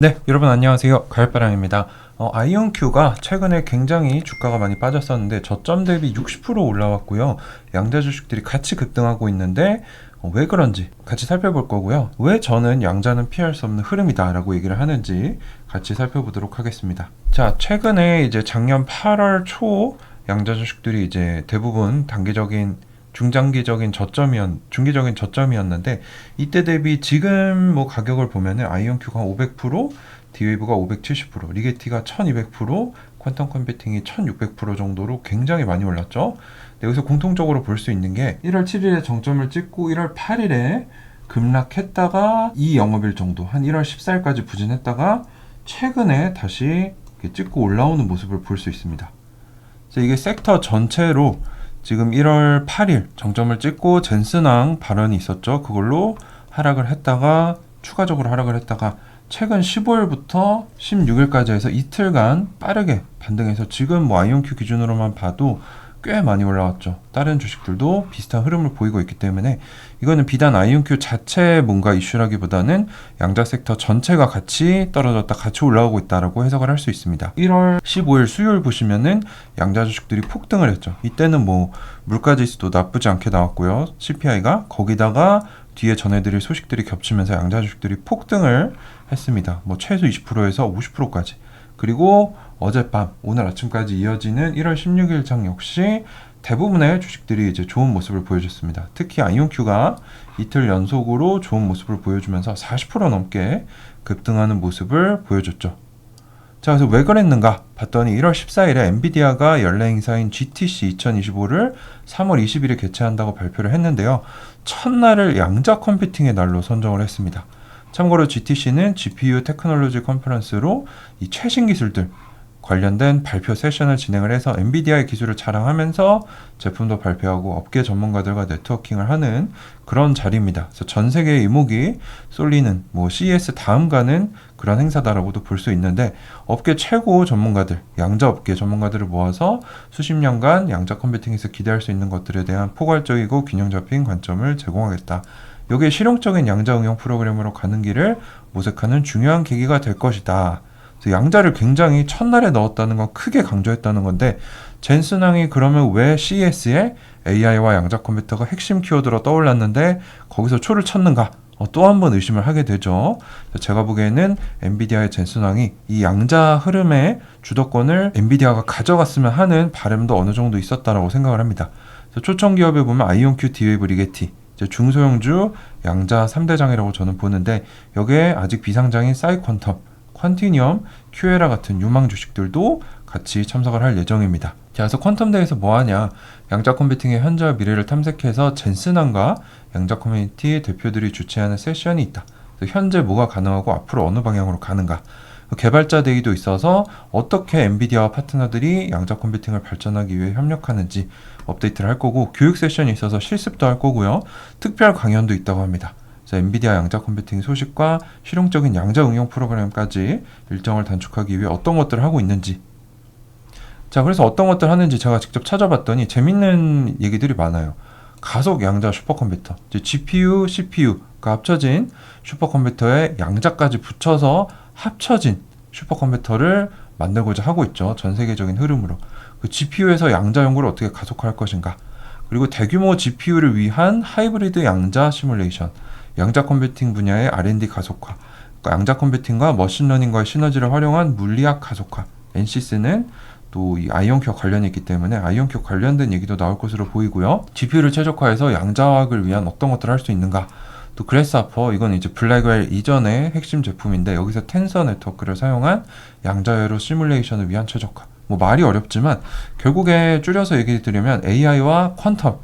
네, 여러분 안녕하세요. 가을바람입니다. 어, 아이온큐가 최근에 굉장히 주가가 많이 빠졌었는데 저점 대비 60% 올라왔고요. 양자 주식들이 같이 급등하고 있는데 어, 왜 그런지 같이 살펴볼 거고요. 왜 저는 양자는 피할 수 없는 흐름이다라고 얘기를 하는지 같이 살펴보도록 하겠습니다. 자, 최근에 이제 작년 8월 초 양자 주식들이 이제 대부분 단기적인 중장기적인 저점이었 중기적인 저점이었는데 이때 대비 지금 뭐 가격을 보면은 아이온큐가 500%, 디웨이브가 570%, 리게티가 1200%, 퀀텀 컴퓨팅이 1600% 정도로 굉장히 많이 올랐죠. 네, 여기서 공통적으로 볼 수 있는 게 1월 7일에 정점을 찍고 1월 8일에 급락했다가 이 영업일 정도 한 1월 14일까지 부진했다가 최근에 다시 찍고 올라오는 모습을 볼 수 있습니다. 그래서 이게 섹터 전체로 지금 1월 8일 정점을 찍고 젠슨왕 발언이 있었죠. 그걸로 하락을 했다가 추가적으로 하락을 했다가 최근 15일부터 16일까지 해서 이틀간 빠르게 반등해서 지금 뭐 아이온큐 기준으로만 봐도 꽤 많이 올라왔죠. 다른 주식들도 비슷한 흐름을 보이고 있기 때문에 이거는 비단 아이온큐 자체의 뭔가 이슈라기보다는 양자 섹터 전체가 같이 떨어졌다 같이 올라오고 있다라고 해석을 할 수 있습니다. 1월 15일 수요일 보시면은 양자 주식들이 폭등을 했죠. 이때는 뭐 물가 지수도 나쁘지 않게 나왔고요. CPI가 거기다가 뒤에 전해드릴 소식들이 겹치면서 양자 주식들이 폭등을 했습니다. 뭐 최소 20%에서 50%까지. 그리고 어젯밤 오늘 아침까지 이어지는 1월 16일 장 역시 대부분의 주식들이 이제 좋은 모습을 보여줬습니다. 특히 아이온큐가 이틀 연속으로 좋은 모습을 보여주면서 40% 넘게 급등하는 모습을 보여줬죠. 자, 그래서 왜 그랬는가 봤더니 1월 14일에 엔비디아가 연례 행사인 GTC 2025를 3월 20일에 개최한다고 발표를 했는데요. 첫날을 양자 컴퓨팅의 날로 선정을 했습니다. 참고로 GTC는 GPU 테크놀로지 컨퍼런스로 이 최신 기술들 관련된 발표 세션을 진행을 해서 엔비디아의 기술을 자랑하면서 제품도 발표하고 업계 전문가들과 네트워킹을 하는 그런 자리입니다. 그래서 전 세계의 이목이 쏠리는 뭐 CES 다음 가는 그런 행사다라고도 볼 수 있는데 업계 최고 전문가들, 양자 업계 전문가들을 모아서 수십 년간 양자 컴퓨팅에서 기대할 수 있는 것들에 대한 포괄적이고 균형 잡힌 관점을 제공하겠다. 이게 실용적인 양자 응용 프로그램으로 가는 길을 모색하는 중요한 계기가 될 것이다. 양자를 굉장히 첫날에 넣었다는 건 크게 강조했다는 건데 젠슨왕이 그러면 왜 CES에 AI와 양자 컴퓨터가 핵심 키워드로 떠올랐는데 거기서 초를 쳤는가? 어, 또 한 번 의심을 하게 되죠. 제가 보기에는 엔비디아의 젠슨왕이 이 양자 흐름의 주도권을 엔비디아가 가져갔으면 하는 바람도 어느 정도 있었다라고 생각을 합니다. 초청 기업에 보면 아이온큐, 디웨이브, 리게티 이제 중소형주 양자 3대장이라고 저는 보는데 여기에 아직 비상장인 사이퀀텀 퀀티니엄, 큐에라 같은 유망 주식들도 같이 참석을 할 예정입니다. 자, 그래서 퀀텀대에서 뭐 하냐? 양자 컴퓨팅의 현재와 미래를 탐색해서 젠슨왕과 양자 커뮤니티 대표들이 주최하는 세션이 있다. 현재 뭐가 가능하고 앞으로 어느 방향으로 가는가? 개발자 데이도 있어서 어떻게 엔비디아와 파트너들이 양자 컴퓨팅을 발전하기 위해 협력하는지 업데이트를 할 거고 교육 세션이 있어서 실습도 할 거고요. 특별 강연도 있다고 합니다. 엔비디아 양자 컴퓨팅 소식과 실용적인 양자 응용 프로그램까지 일정을 단축하기 위해 어떤 것들을 하고 있는지 자 그래서 어떤 것들 하는지 제가 직접 찾아봤더니 재밌는 얘기들이 많아요 가속 양자 슈퍼컴퓨터 GPU, CPU가 합쳐진 슈퍼컴퓨터에 양자까지 붙여서 합쳐진 슈퍼컴퓨터를 만들고자 하고 있죠 전 세계적인 흐름으로 그 GPU에서 양자 연구를 어떻게 가속할 것인가 그리고 대규모 GPU를 위한 하이브리드 양자 시뮬레이션 양자 컴퓨팅 분야의 R&D 가속화, 그러니까 양자 컴퓨팅과 머신러닝과의 시너지를 활용한 물리학 가속화. NCS는 또 이 아이온큐 관련이 있기 때문에 아이온큐 관련된 얘기도 나올 것으로 보이고요. GPU를 최적화해서 양자학을 위한 어떤 것들을 할 수 있는가. 또 그래스하퍼 이건 이제 블랙웰 이전의 핵심 제품인데 여기서 텐서 네트워크를 사용한 양자회로 시뮬레이션을 위한 최적화. 뭐 말이 어렵지만 결국에 줄여서 얘기 드리면 AI와 퀀텀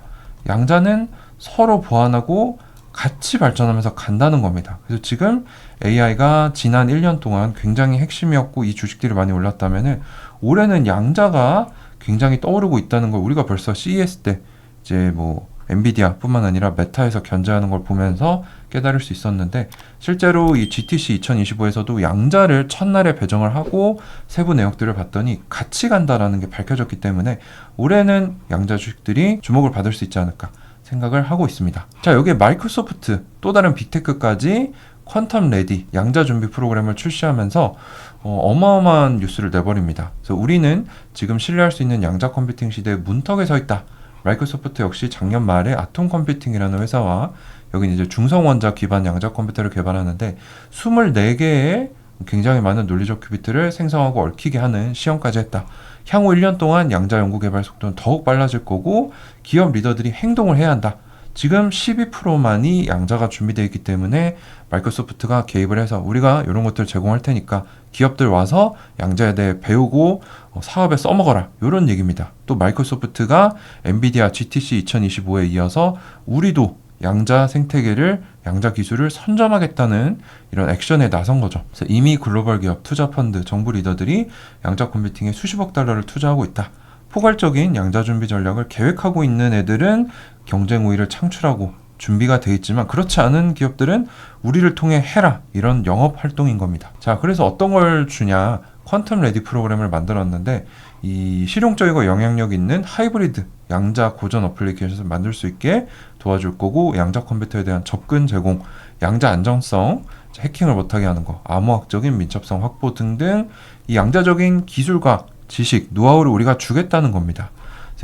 양자는 서로 보완하고 같이 발전하면서 간다는 겁니다. 그래서 지금 AI가 지난 1년 동안 굉장히 핵심이었고 이 주식들이 많이 올랐다면은 올해는 양자가 굉장히 떠오르고 있다는 걸 우리가 벌써 CES 때 이제 뭐 엔비디아뿐만 아니라 메타에서 견제하는 걸 보면서 깨달을 수 있었는데 실제로 이 GTC 2025에서도 양자를 첫날에 배정을 하고 세부 내역들을 봤더니 같이 간다라는 게 밝혀졌기 때문에 올해는 양자 주식들이 주목을 받을 수 있지 않을까 생각을 하고 있습니다. 자, 여기에 마이크로소프트 또 다른 빅테크까지 퀀텀 레디 양자 준비 프로그램을 출시하면서 어, 마어마한 뉴스를 내버립니다. 그래서 우리는 지금 신뢰할 수 있는 양자 컴퓨팅 시대의 문턱에 서 있다. 마이크로소프트 역시 작년 말에 아톰 컴퓨팅이라는 회사와 여기는 이제 중성 원자 기반 양자 컴퓨터를 개발하는데 24개의 굉장히 많은 논리적 큐비트를 생성하고 얽히게 하는 시험까지 했다. 향후 1년 동안 양자 연구 개발 속도는 더욱 빨라질 거고 기업 리더들이 행동을 해야 한다. 지금 12%만이 양자가 준비되어 있기 때문에 마이크로소프트가 개입을 해서 우리가 이런 것들 제공할 테니까 기업들 와서 양자에 대해 배우고 어, 사업에 써먹어라 이런 얘기입니다. 또 마이크로소프트가 엔비디아 GTC 2025에 이어서 우리도 양자 생태계를 양자 기술을 선점하겠다는 이런 액션에 나선 거죠. 그래서 이미 글로벌 기업, 투자 펀드, 정부 리더들이 양자 컴퓨팅에 수십억 달러를 투자하고 있다. 포괄적인 양자 준비 전략을 계획하고 있는 애들은 경쟁 우위를 창출하고 준비가 돼 있지만 그렇지 않은 기업들은 우리를 통해 해라 이런 영업 활동인 겁니다. 자, 그래서 어떤 걸 주냐? 퀀텀 레디 프로그램을 만들었는데 이 실용적이고 영향력 있는 하이브리드 양자 고전 어플리케이션을 만들 수 있게 도와줄 거고 양자 컴퓨터에 대한 접근 제공, 양자 안정성, 해킹을 못하게 하는 거, 암호학적인 민첩성 확보 등등 이 양자적인 기술과 지식, 노하우를 우리가 주겠다는 겁니다.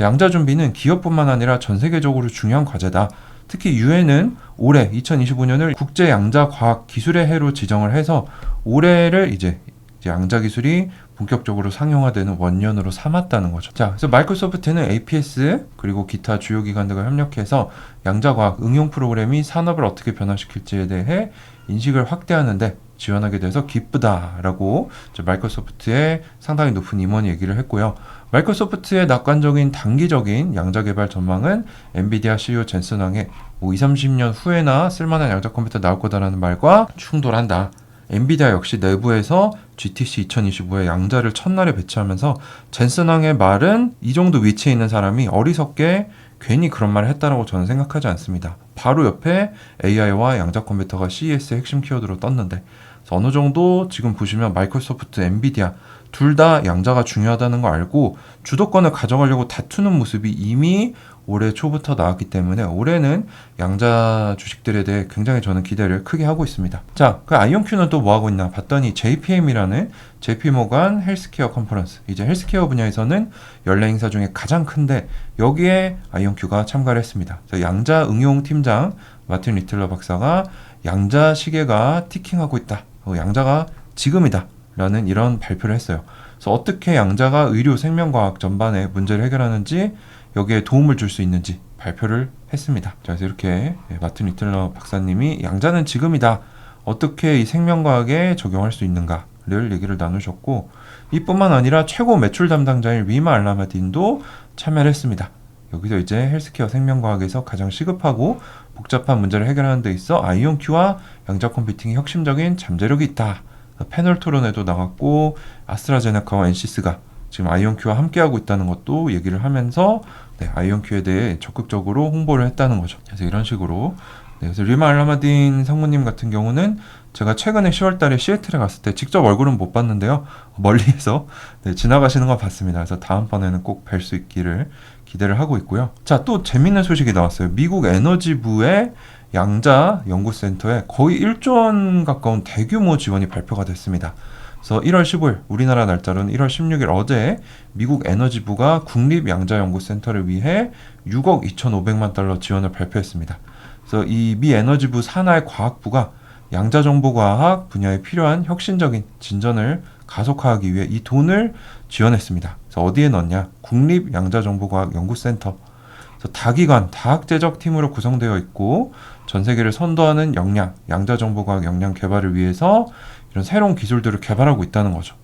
양자 준비는 기업뿐만 아니라 전 세계적으로 중요한 과제다. 특히 유엔은 올해 2025년을 국제 양자 과학 기술의 해로 지정을 해서 올해를 이제 양자 기술이 본격적으로 상용화되는 원년으로 삼았다는 거죠. 자, 그래서 마이크로소프트는 APS 그리고 기타 주요 기관들과 협력해서 양자과학 응용 프로그램이 산업을 어떻게 변화시킬지에 대해 인식을 확대하는데 지원하게 돼서 기쁘다라고 저 마이크로소프트의 상당히 높은 임원이 얘기를 했고요. 마이크로소프트의 낙관적인 단기적인 양자 개발 전망은 엔비디아 CEO 젠슨 왕의 뭐 2, 30년 후에나 쓸만한 양자 컴퓨터 나올 거다라는 말과 충돌한다. 엔비디아 역시 내부에서 GTC 2025에 양자를 첫날에 배치하면서 젠슨 왕의 말은 이 정도 위치에 있는 사람이 어리석게 괜히 그런 말을 했다라고 저는 생각하지 않습니다. 바로 옆에 AI와 양자 컴퓨터가 CES의 핵심 키워드로 떴는데 어느 정도 지금 보시면 마이크로소프트, 엔비디아 둘 다 양자가 중요하다는 거 알고 주도권을 가져가려고 다투는 모습이 이미 올해 초부터 나왔기 때문에 올해는 양자 주식들에 대해 굉장히 저는 기대를 크게 하고 있습니다. 자, 그 아이온큐는 또 뭐 하고 있나 봤더니 JPM이라는 JP모간 헬스케어 컨퍼런스. 이제 헬스케어 분야에서는 연례 행사 중에 가장 큰데 여기에 아이온큐가 참가를 했습니다. 양자 응용 팀장 마틴 리틀러 박사가 양자 시계가 티킹하고 있다. 어, 양자가 지금이다. 라는 이런 발표를 했어요. 그래서 어떻게 양자가 의료 생명과학 전반에 문제를 해결하는지 여기에 도움을 줄 수 있는지 발표를 했습니다. 자, 그래서 이렇게 예, 마틴 리틀러 박사님이 양자는 지금이다. 어떻게 이 생명과학에 적용할 수 있는가를 얘기를 나누셨고 이뿐만 아니라 최고 매출 담당자인 위마 알라마딘도 참여를 했습니다. 여기서 이제 헬스케어 생명과학에서 가장 시급하고 복잡한 문제를 해결하는 데 있어 아이온큐와 양자 컴퓨팅의 혁신적인 잠재력이 있다. 패널 토론에도 나갔고 아스트라제네카와 엔시스가 지금 아이온큐와 함께하고 있다는 것도 얘기를 하면서 네, 아이온큐에 대해 적극적으로 홍보를 했다는 거죠. 그래서 이런 식으로 네, 그래서 리마 알라마딘 성우님 같은 경우는 제가 최근에 10월달에 시애틀에 갔을 때 직접 얼굴은 못 봤는데요 멀리에서 네, 지나가시는 거 봤습니다. 그래서 다음번에는 꼭 뵐 수 있기를 기대를 하고 있고요. 자 또 재밌는 소식이 나왔어요. 미국 에너지부의 양자 연구센터에 거의 1조 원 가까운 대규모 지원이 발표가 됐습니다. 그래서 1월 15일 우리나라 날짜로는 1월 16일 어제 미국 에너지부가 국립 양자 연구센터를 위해 6억 2,500만 달러 지원을 발표했습니다. 그래서 이 미 에너지부 산하의 과학부가 양자 정보과학 분야에 필요한 혁신적인 진전을 가속화하기 위해 이 돈을 지원했습니다. 그래서 어디에 넣냐? 국립 양자 정보과학 연구센터. 다기관, 다학제적 팀으로 구성되어 있고 전 세계를 선도하는 역량, 양자 정보과학 역량 개발을 위해서 이런 새로운 기술들을 개발하고 있다는 거죠.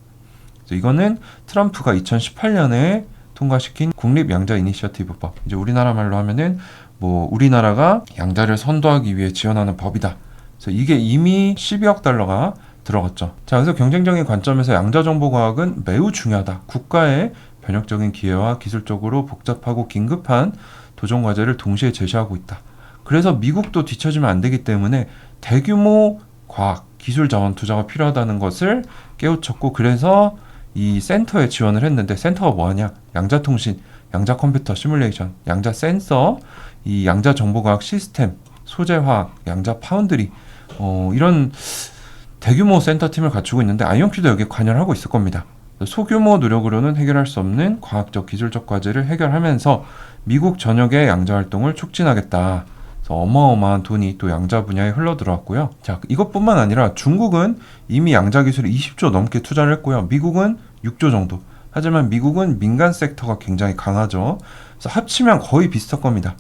이거는 트럼프가 2018년에 통과시킨 국립 양자 이니셔티브법. 이제 우리나라 말로 하면은 뭐 우리나라가 양자를 선도하기 위해 지원하는 법이다. 그래서 이게 이미 12억 달러가 들어갔죠. 자, 그래서 경쟁적인 관점에서 양자 정보 과학은 매우 중요하다. 국가의 변혁적인 기회와 기술적으로 복잡하고 긴급한 도전 과제를 동시에 제시하고 있다. 그래서 미국도 뒤처지면 안 되기 때문에 대규모 과학, 기술 자원 투자가 필요하다는 것을 깨우쳤고 그래서 이 센터에 지원을 했는데 센터가 뭐하냐? 양자 통신, 양자 컴퓨터 시뮬레이션, 양자 센서, 이 양자 정보과학 시스템 소재화학, 양자 파운드리 어, 이런 대규모 센터 팀을 갖추고 있는데 아이언큐도 여기에 관여를 하고 있을 겁니다. 소규모 노력으로는 해결할 수 없는 과학적 기술적 과제를 해결하면서 미국 전역의 양자 활동을 촉진하겠다. 어마어마한 돈이 또 양자 분야에 흘러 들어왔고요. 자, 이것뿐만 아니라 중국은 이미 양자 기술에 20조 넘게 투자를 했고요. 미국은 6조 정도. 하지만 미국은 민간 섹터가 굉장히 강하죠. 그래서 합치면 거의 비슷할 겁니다.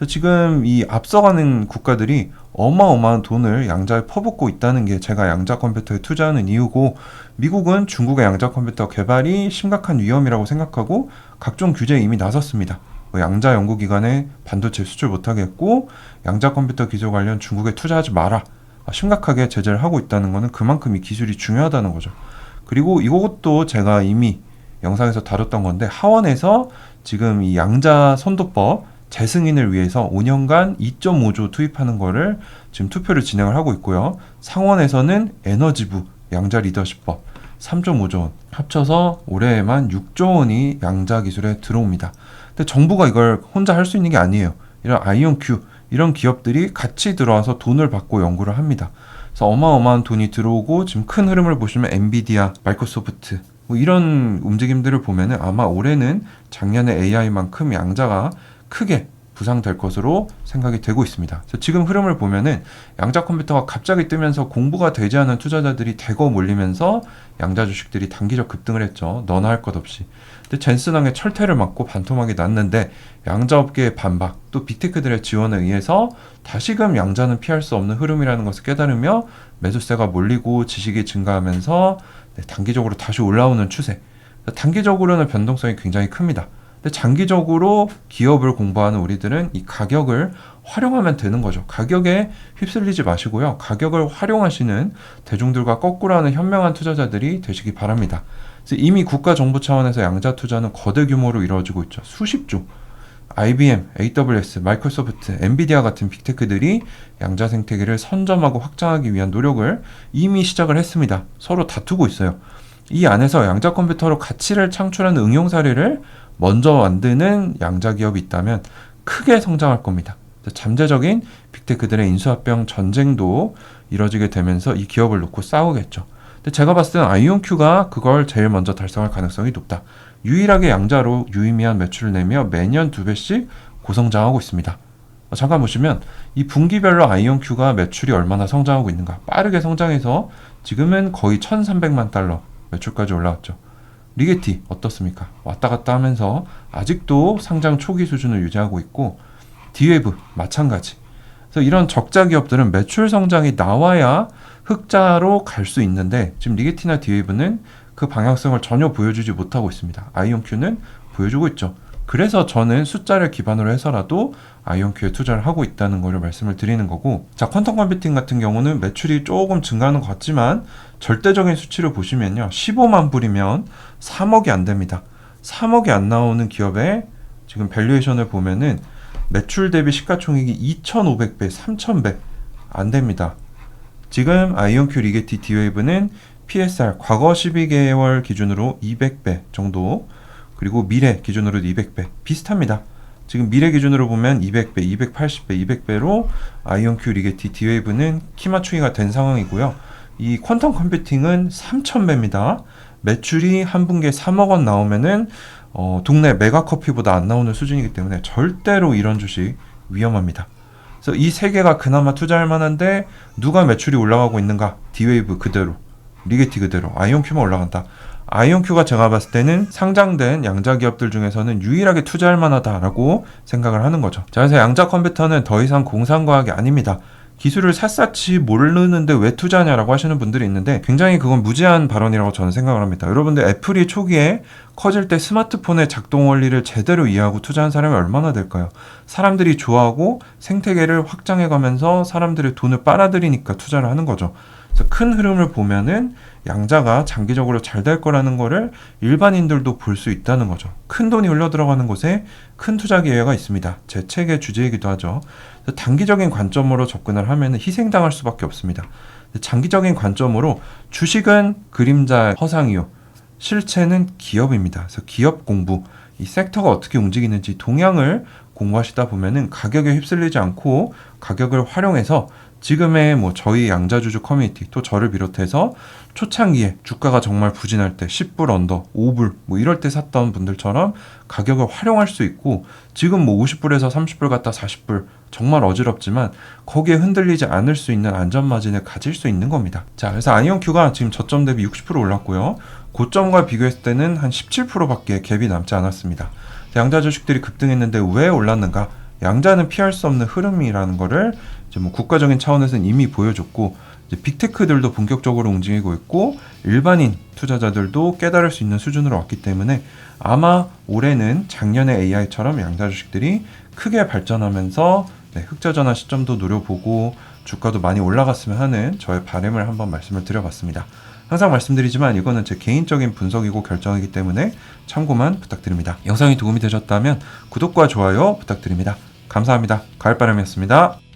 그래서 지금 이 앞서가는 국가들이 어마어마한 돈을 양자에 퍼붓고 있다는 게 제가 양자 컴퓨터에 투자하는 이유고 미국은 중국의 양자 컴퓨터 개발이 심각한 위험이라고 생각하고 각종 규제에 이미 나섰습니다. 뭐 양자 연구기관에 반도체 수출 못하게 했고 양자 컴퓨터 기술 관련 중국에 투자하지 마라. 아, 심각하게 제재를 하고 있다는 것은 그만큼 이 기술이 중요하다는 거죠. 그리고 이것도 제가 이미 영상에서 다뤘던 건데 하원에서 지금 이 양자 선도법 재승인을 위해서 5년간 2.5조 투입하는 거를 지금 투표를 진행을 하고 있고요. 상원에서는 에너지부 양자 리더십법 3.5조 원 합쳐서 올해에만 6조 원이 양자 기술에 들어옵니다. 근데 정부가 이걸 혼자 할 수 있는 게 아니에요. 이런 아이언큐 이런 기업들이 같이 들어와서 돈을 받고 연구를 합니다. 그래서 어마어마한 돈이 들어오고 지금 큰 흐름을 보시면 엔비디아, 마이크로소프트 뭐 이런 움직임들을 보면은 아마 올해는 작년에 AI만큼 양자가 크게 부상될 것으로 생각이 되고 있습니다. 지금 흐름을 보면은 양자 컴퓨터가 갑자기 뜨면서 공부가 되지 않은 투자자들이 대거 몰리면서 양자 주식들이 단기적 급등을 했죠. 너나 할 것 없이. 근데 젠슨왕의 철퇴를 맞고 반토막이 났는데 양자 업계의 반박 또 빅테크들의 지원에 의해서 다시금 양자는 피할 수 없는 흐름이라는 것을 깨달으며 매수세가 몰리고 지식이 증가하면서 네, 단기적으로 다시 올라오는 추세. 단기적으로는 변동성이 굉장히 큽니다. 근데 장기적으로 기업을 공부하는 우리들은 이 가격을 활용하면 되는 거죠. 가격에 휩쓸리지 마시고요. 가격을 활용하시는 대중들과 거꾸로 하는 현명한 투자자들이 되시기 바랍니다. 이미 국가 정부 차원에서 양자 투자는 거대 규모로 이루어지고 있죠. 수십 조. IBM, AWS, 마이크로소프트, 엔비디아 같은 빅테크들이 양자 생태계를 선점하고 확장하기 위한 노력을 이미 시작을 했습니다. 서로 다투고 있어요. 이 안에서 양자 컴퓨터로 가치를 창출하는 응용 사례를 먼저 만드는 양자 기업이 있다면 크게 성장할 겁니다. 잠재적인 빅테크들의 인수합병 전쟁도 이뤄지게 되면서 이 기업을 놓고 싸우겠죠. 근데 제가 봤을 때는 아이온큐가 그걸 제일 먼저 달성할 가능성이 높다. 유일하게 양자로 유의미한 매출을 내며 매년 두 배씩 고성장하고 있습니다. 어, 잠깐 보시면 이 분기별로 아이온큐가 매출이 얼마나 성장하고 있는가 빠르게 성장해서 지금은 거의 1,300만 달러 매출까지 올라왔죠. 리게티 어떻습니까? 왔다 갔다 하면서 아직도 상장 초기 수준을 유지하고 있고 디웨브 마찬가지. 그래서 이런 적자 기업들은 매출 성장이 나와야 흑자로 갈 수 있는데 지금 리게티나 디웨브는 그 방향성을 전혀 보여주지 못하고 있습니다. 아이온큐는 보여주고 있죠. 그래서 저는 숫자를 기반으로 해서라도 아이온큐에 투자를 하고 있다는 것을 말씀을 드리는 거고 자 퀀텀 컴퓨팅 같은 경우는 매출이 조금 증가하는 것 같지만 절대적인 수치를 보시면요 15만 불이면 3억이 안 됩니다 3억이 안 나오는 기업의 지금 밸류에이션을 보면은 매출 대비 시가총액이 2,500배, 3,000배 안 됩니다. 지금 아이온큐 리게티 디웨이브는 PSR 과거 12개월 기준으로 200배 정도 그리고 미래 기준으로도 200배 비슷합니다. 지금 미래 기준으로 보면 200배, 280배, 200배로 아이온큐 리게티 디웨이브는 키 맞추기가 된 상황이고요. 이 퀀텀 컴퓨팅은 3,000배입니다. 매출이 한 분기에 3억 원 나오면은 어, 동네 메가 커피보다 안 나오는 수준이기 때문에 절대로 이런 주식 위험합니다. 그래서 이 세 개가 그나마 투자할 만한데 누가 매출이 올라가고 있는가? 디웨이브 그대로, 리게티 그대로, 아이온큐만 올라간다. 아이온큐가 제가 봤을 때는 상장된 양자 기업들 중에서는 유일하게 투자할 만하다라고 생각을 하는 거죠. 자, 그래서 양자 컴퓨터는 더 이상 공상과학이 아닙니다. 기술을 샅샅이 모르는데 왜 투자하냐라고 하시는 분들이 있는데 굉장히 그건 무지한 발언이라고 저는 생각을 합니다. 여러분들 애플이 초기에 커질 때 스마트폰의 작동 원리를 제대로 이해하고 투자한 사람이 얼마나 될까요? 사람들이 좋아하고 생태계를 확장해 가면서 사람들의 돈을 빨아들이니까 투자를 하는 거죠. 그래서 큰 흐름을 보면은 양자가 장기적으로 잘 될 거라는 거를 일반인들도 볼 수 있다는 거죠. 큰 돈이 흘러 들어가는 곳에 큰 투자 기회가 있습니다. 제 책의 주제이기도 하죠. 단기적인 관점으로 접근을 하면 희생당할 수밖에 없습니다. 장기적인 관점으로 주식은 그림자 허상이요. 실체는 기업입니다. 그래서 기업 공부, 이 섹터가 어떻게 움직이는지 동향을 공부하시다 보면은 가격에 휩쓸리지 않고 가격을 활용해서 지금의 뭐 저희 양자주주 커뮤니티 또 저를 비롯해서 초창기에 주가가 정말 부진할 때 10불 언더, 5불 뭐 이럴 때 샀던 분들처럼 가격을 활용할 수 있고 지금 뭐 50불에서 30불 갔다 40불 정말 어지럽지만 거기에 흔들리지 않을 수 있는 안전 마진을 가질 수 있는 겁니다. 자, 그래서 아이온큐가 지금 저점 대비 60% 올랐고요. 고점과 비교했을 때는 한 17%밖에 갭이 남지 않았습니다. 양자 주식들이 급등했는데 왜 올랐는가? 양자는 피할 수 없는 흐름이라는 거를 이제 뭐 국가적인 차원에서는 이미 보여줬고 빅테크들도 본격적으로 움직이고 있고 일반인 투자자들도 깨달을 수 있는 수준으로 왔기 때문에 아마 올해는 작년의 AI처럼 양자 주식들이 크게 발전하면서 네, 흑자 전환 시점도 노려보고 주가도 많이 올라갔으면 하는 저의 바람을 한번 말씀을 드려봤습니다. 항상 말씀드리지만 이거는 제 개인적인 분석이고 결정이기 때문에 참고만 부탁드립니다. 영상이 도움이 되셨다면 구독과 좋아요 부탁드립니다. 감사합니다. 가을바람이었습니다.